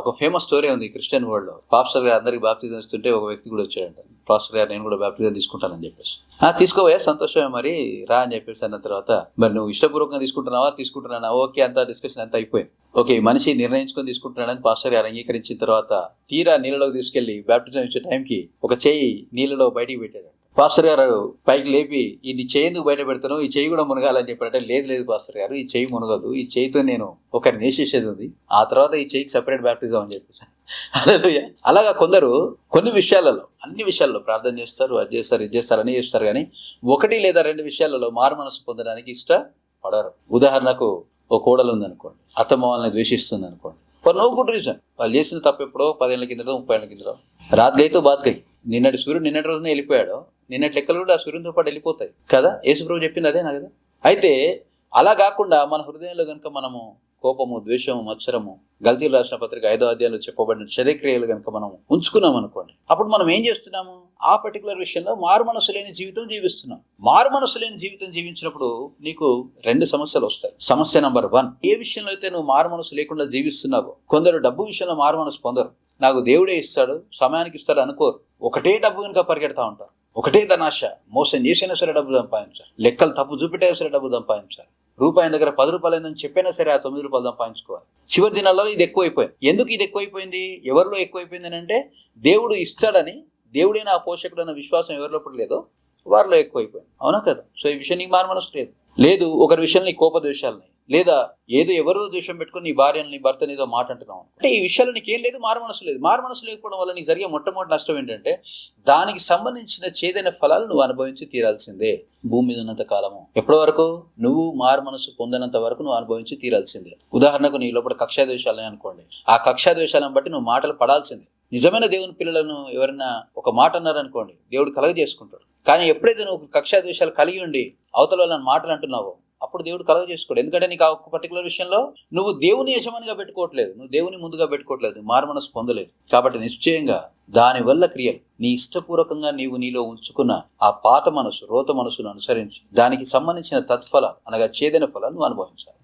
ఒక famous story ఉంది Christian వరల్డ్లో. పాస్టర్ గారు అందరికి బాప్తిజం ఇస్తుంటే ఒక వ్యక్తి కూడా వచ్చాడంట. పాస్టర్ గారు నేను కూడా బాప్తిజం తీసుకుంటానని చెప్పేసి. ఆ తీసుకోవే సంతోషమే మరి రా అని చెప్పేసి అన్న తర్వాత మరి నువ్వు ఇష్టపూర్వకంగా తీసుకుంటున్నావా? తీసుకుంటున్నానా? ఓకే అంత డిస్కషన్ అంతా అయిపోయింది. ఓకే మనిషి నిర్ణయించుకొని తీసుకుంటున్నాడని పాస్టర్ గారు అంగీకరించిన తర్వాత తీరా నీళ్ళలోకి తీసుకెళ్ళి బాప్టిజం ఇచ్చే టైంకి ఒక చేయి నీళ్ళలో బయటికి పెట్టాడు పాస్టర్ గారు పైకి లేపి ఈ చేయందుకు బయట పెడతాను ఈ చేయి కూడా మునగాలని చెప్పారంటే లేదు లేదు పాస్టర్ గారు ఈ చేయి మునగదు. ఈ చేయితో నేను ఒకరిని నేసేసేది ఉంది. ఆ తర్వాత ఈ చేయికి సెపరేట్ బ్యాప్టిజం అని చెప్పేసి. హల్లెలూయా. అలాగా కొందరు కొన్ని విషయాలలో అన్ని విషయాల్లో ప్రార్థన చేస్తారు అది చేస్తారు ఇది చేస్తారు అని చేస్తారు కానీ ఒకటి లేదా రెండు విషయాలలో మారు మనసు పొందడానికి ఇష్టపడరు. ఉదాహరణకు ఓ కోడలు ఉందనుకోండి అత్తమ్మ వాళ్ళని ద్వేషిస్తుంది అనుకోండి ఫర్ నో గుడ్ రీజన్ వాళ్ళు చేసిన తప్పు ఎప్పుడో పదేళ్ళ కిందలో ముప్పై ఏళ్ళ కిందలో రాత్ గైతో నిన్నటి సూర్యుడు నిన్నటి రోజున వెళ్ళిపోయాడు. నిన్నటి లెక్కలు కూడా ఆ సూర్యునితో పాటు వెళ్ళిపోతాయి. కదా? యేసుప్రభు చెప్పింది అదేనా కదా? అయితే అలా కాకుండా మన హృదయంలో కనుక మనము కోపము ద్వేషము మత్సరము. గల్తీలు రాసిన పత్రిక ఐదో అధ్యాయంలో చెప్పబడిన శరీక్రియలు కనుక మనం ఉంచుకున్నాం అనుకోండి. అప్పుడు మనం ఏం చేస్తున్నాము? ఆ పర్టికులర్ విషయంలో మారు మనసు లేని జీవితం జీవిస్తున్నాం. మారు మనసు లేని జీవితం జీవించినప్పుడు నీకు రెండు సమస్యలు వస్తాయి. సమస్య నంబర్ వన్ ఏ విషయంలో అయితే నువ్వు మారు మనసు లేకుండా జీవిస్తున్నావో కొందరు డబ్బు విషయంలో మారు మనసు పొందరు. నాకు దేవుడే ఇస్తాడు సమయానికి ఇస్తాడు అనుకోరు. ఒకటే డబ్బు కనుక పరిగెడతా ఉంటారు. ఒకటే ధనాశ మోసం చేసినా సరే డబ్బు సంపాదించాలి లెక్కలు తప్పు చూపెట్టే సరే డబ్బు సంపాదించాలి రూపాయి దగ్గర పది రూపాయలు అయిందని చెప్పినా సరే ఆ తొమ్మిది రూపాయలు సంపాదించుకోవాలి చివరి దినాల్లో ఇది ఎక్కువైపోయింది. ఎందుకు ఇది ఎక్కువైపోయింది? ఎవరిలో ఎక్కువైపోయింది అని అంటే దేవుడు ఇస్తాడని దేవుడైన ఆ పోషకుడు అన్న విశ్వాసం ఎవరిలో లేదో వారిలో ఎక్కువైపోయింది. అవునా కదా? సో ఈ విషయం నీకు మారు మనసు లేదు. లేదు ఒకరి విషయంలో నీ కోప ద్వేషాలని లేదా ఏదో ఎవరిదో ద్వేషం పెట్టుకుని నీ భార్యని నీ భర్తని ఏదో మాట అంటున్నావు అంటే ఈ విషయాలు నీకేం లేదు మారు మనసు లేదు. మారు మనసు లేకపోవడం వల్ల నీకు జరిగే మొట్టమొదటి నష్టం ఏంటంటే దానికి సంబంధించిన చేదైన ఫలాలు నువ్వు అనుభవించి తీరాల్సిందే. భూమి మీద ఉన్నంత కాలము. ఎప్పటి వరకు? నువ్వు మారు మనసు పొందినంత వరకు నువ్వు అనుభవించి తీరాల్సిందే. ఉదాహరణకు నీ లోపల కక్షా అనుకోండి. ఆ కక్షా బట్టి నువ్వు మాటలు పడాల్సిందే. నిజమైన దేవుని పిల్లలను ఎవరైనా ఒక మాట అన్నారనుకోండి దేవుడు కలగజేసుకుంటాడు. కానీ ఎప్పుడైతే నువ్వు కక్షా కలిగి ఉండి అవతల వాళ్ళని మాటలు అంటున్నావో అప్పుడు దేవుడు కలవ చేసుకోడు. ఎందుకంటే నీకు ఆ ఒక పర్టికులర్ విషయంలో నువ్వు దేవుని యజమానిగా పెట్టుకోవట్లేదు. నువ్వు దేవుని ముందుగా పెట్టుకోవట్లేదు. మారుమనసు పొందలేదు. కాబట్టి నిశ్చయంగా దానివల్ల క్రియలు. నీ ఇష్టపూర్వకంగా నీవు నీలో ఉంచుకున్న ఆ పాత మనసు రోత మనసును అనుసరించి. దానికి సంబంధించిన తత్ఫల అనగా చేదన ఫలాన్ని నువ్వు అనుభవించాలి.